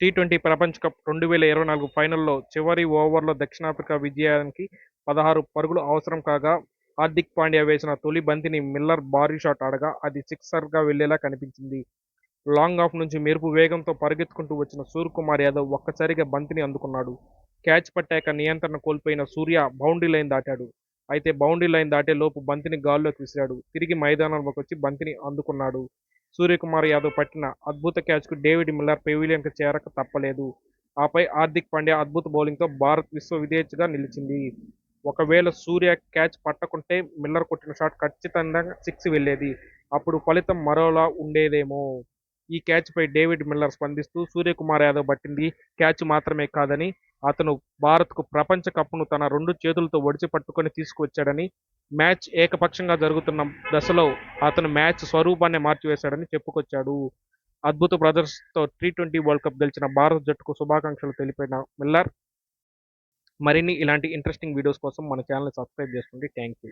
T twenty ప్రపంచ cup రెండు వేల ఇరవై నాలుగు ఫైనల్లో చివరి ఓవర్లో దక్షిణాఫ్రికా విజయానికి పదహారు పరుగులు అవసరం కాగా హార్దిక్ పాండ్యా వేసిన తొలి బంతిని మిల్లర్ భారీ షాట్ ఆడగా అది సిక్సర్గా వెళ్ళేలా కనిపించింది. లాంగ్ ఆఫ్ నుంచి మెరుపు వేగంతో పరిగెత్తుకుంటూ వచ్చిన సూర్యకుమార్ యాదవ్ ఒక్కసారిగా బంతిని అందుకున్నాడు. క్యాచ్ పట్టాక నియంత్రణ కోల్పోయిన సూర్య బౌండరీ లైన్ దాటాడు. అయితే బౌండరీ లైన్ దాటే లోపు బంతిని గాల్లోకి విసిరాడు. తిరిగి మైదానంలోకి వచ్చి బంతిని అందుకున్నాడు. సూర్యకుమార్ యాదవ్ పట్టిన అద్భుత క్యాచ్కు డేవిడ్ మిల్లర్ పెవిలియన్కు చేరక తప్పలేదు. ఆపై హార్దిక్ పాండ్యా అద్భుత బౌలింగ్తో భారత్ విశ్వ విజేతగా నిలిచింది. ఒకవేళ సూర్య క్యాచ్ పట్టకుంటే మిల్లర్ కొట్టిన షాట్ ఖచ్చితంగా సిక్స్ వెళ్ళేది. అప్పుడు ఫలితం మరోలా ఉండేదేమో. ఈ క్యాచ్పై డేవిడ్ మిల్లర్ స్పందిస్తూ సూర్యకుమార్ యాదవ్ పట్టింది క్యాచ్ మాత్రమే కాదని అతను భారత్కు ప్రపంచ కప్ను తన రెండు చేతులతో ఒడిచి పట్టుకొని తీసుకువచ్చాడని మ్యాచ్ ఏకపక్షంగా జరుగుతున్న దశలో అతను మ్యాచ్ స్వరూపాన్ని మార్చివేశాడని చెప్పుకొచ్చాడు. అద్భుత ప్రదర్శనతో టీ ట్వంటీ వరల్డ్ కప్ గెలిచిన భారత జట్టుకు శుభాకాంక్షలు తెలిపిన మిల్లర్. మరిన్ని ఇలాంటి ఇంట్రెస్టింగ్ వీడియోస్ కోసం మన ఛానల్ సబ్స్క్రైబ్ చేసుకోండి. Thank you